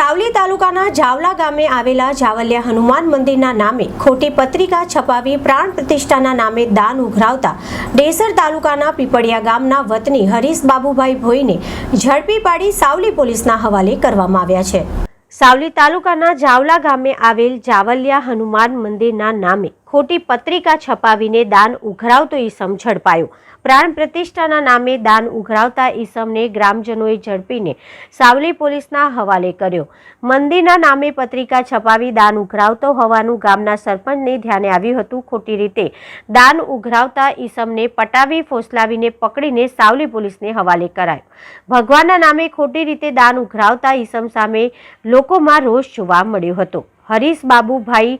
સાવલી તાલુકાના જાવલા ગામે આવેલા જાવલિયા હનુમાન મંદિરના નામે ખોટી પત્રિકા છપાવી પ્રાણ પ્રતિષ્ઠાના નામે દાન ઉઘરાવતા ડેસર તાલુકાના પીપળિયા ગામના વતની હરીશ બાબુભાઈ ભોઈને ઝડપી પાડી સાવલી પોલીસના હવાલે કરવામાં આવ્યા છે. સાવલી તાલુકાના જાવલા ગામે આવેલ જાવલિયા હનુમાન મંદિરના નામે ખોટી પત્રિકા છપાવીને દાન ઉઘરાવતો ઈસમ ઝડપાયો. પ્રાણ પ્રતિષ્ઠાના નામે દાન ઉઘરાવતા ઈસમને ગ્રામજનોએ ઝડપીને સાવલી પોલીસના હવાલે કર્યો. મંદિરના નામે પત્રિકા છપાવી દાન ઉઘરાવતો હોવાનું ગામના સરપંચને ધ્યાને આવ્યું હતું. ખોટી રીતે દાન ઉઘરાવતા ઈસમને પટાવી, ફોસલાવીને પકડીને સાવલી પોલીસને હવાલે કરાયો. ભગવાનના નામે ખોટી રીતે દાન ઉઘરાવતા ઈસમ સામે લોકોમાં રોષ જોવા મળ્યો હતો. હરીશ બાબુભાઈ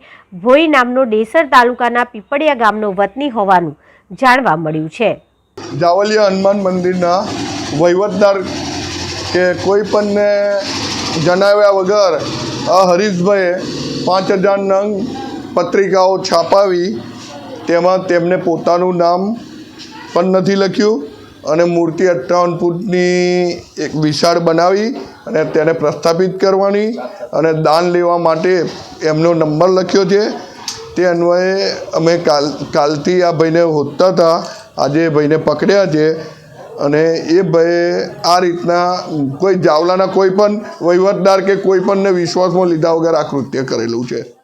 ભોઈ નામનો ડેસર તાલુકાના પીપળિયા ગામનો વતની હોવાનું જાણવા મળ્યું છે. જાવલિયા હનુમાન મંદિરના વહીવટદાર કે કોઈ પણને જણાવ્યા વગર આ હરીશભાઈએ પાંચ હજાર નંગ પત્રિકાઓ છાપાવી તેમાં તેમને પોતાનું નામ પણ નથી લખ્યું. અને મૂર્તિ અઠ્ઠાવન ફૂટની એક વિશાળ બનાવી અને તેને પ્રસ્થાપિત કરવાની અને દાન લેવા માટે એમનો નંબર લખ્યો છે. તે અન્વયે અમે કાલ, કાલથી આ ભાઈને હોતા હતા. આજે એ ભાઈને પકડ્યા છે અને એ ભાઈએ આ રીતના કોઈ જાવલાના કોઈ પણ વહીવટદાર કે કોઈ પણને વિશ્વાસમાં લીધા વગર આ કૃત્ય કરેલું છે.